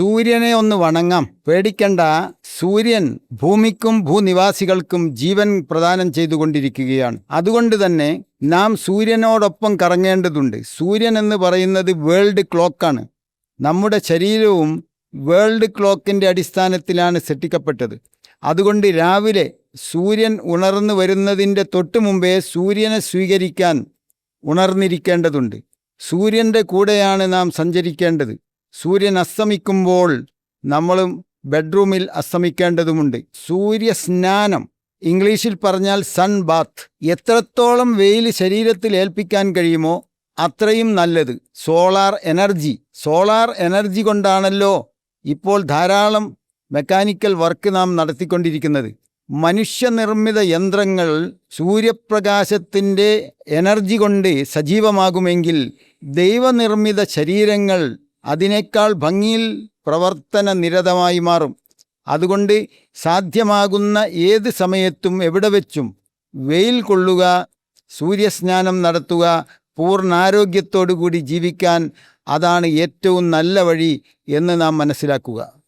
സൂര്യനെ ഒന്ന് വണങ്ങാം. പേടിക്കണ്ട. സൂര്യൻ ഭൂമിക്കും ഭൂനിവാസികൾക്കും ജീവൻ പ്രദാനം ചെയ്തുകൊണ്ടിരിക്കുകയാണ്. അതുകൊണ്ട് തന്നെ നാം സൂര്യനോടൊപ്പം കറങ്ങേണ്ടതുണ്ട്. സൂര്യൻ എന്ന് പറയുന്നത് വേൾഡ് ക്ലോക്കാണ്. നമ്മുടെ ശരീരവും വേൾഡ് ക്ലോക്കിന്റെ അടിസ്ഥാനത്തിലാണ് സൃഷ്ടിക്കപ്പെട്ടത്. അതുകൊണ്ട് രാവിലെ സൂര്യൻ ഉണർന്നു വരുന്നതിന്റെ തൊട്ട് മുമ്പേ സൂര്യനെ സ്വീകരിക്കാൻ ഉണർന്നിരിക്കേണ്ടതുണ്ട്. സൂര്യന്റെ കൂടെയാണ് നാം സഞ്ചരിക്കേണ്ടത്. സൂര്യൻ അസ്തമിക്കുമ്പോൾ നമ്മളും ബെഡ്റൂമിൽ അസ്തമിക്കേണ്ടതുമുണ്ട്. സൂര്യസ്നാനം ഇംഗ്ലീഷിൽ പറഞ്ഞാൽ സൺ ബാത്ത് എത്രത്തോളം വെയിൽ ശരീരത്തിൽ ഏൽപ്പിക്കാൻ കഴിയുമോ അത്രയും നല്ലത്. സോളാർ എനർജി സോളാർ എനർജി കൊണ്ടാണല്ലോ ഇപ്പോൾ ധാരാളം മെക്കാനിക്കൽ വർക്ക് നാം നടത്തിക്കൊണ്ടിരിക്കുന്നത്. മനുഷ്യനിർമ്മിത യന്ത്രങ്ങൾ സൂര്യപ്രകാശത്തിന്റെ എനർജി കൊണ്ട് സജീവമാകുമെങ്കിൽ ദൈവനിർമ്മിത ശരീരങ്ങൾ അതിനേക്കാൾ ഭംഗിയിൽ പ്രവർത്തന നിരതമായി മാറും. അതുകൊണ്ട് സാധ്യമാകുന്ന ഏത് സമയത്തും എവിടെ വെച്ചും വെയിൽ കൊള്ളുക സൂര്യസ്നാനം നടത്തുക പൂർണാരോഗ്യത്തോടു കൂടി ജീവിക്കാൻ അതാണ് ഏറ്റവും നല്ല വഴി എന്ന് നാം മനസ്സിലാക്കുക.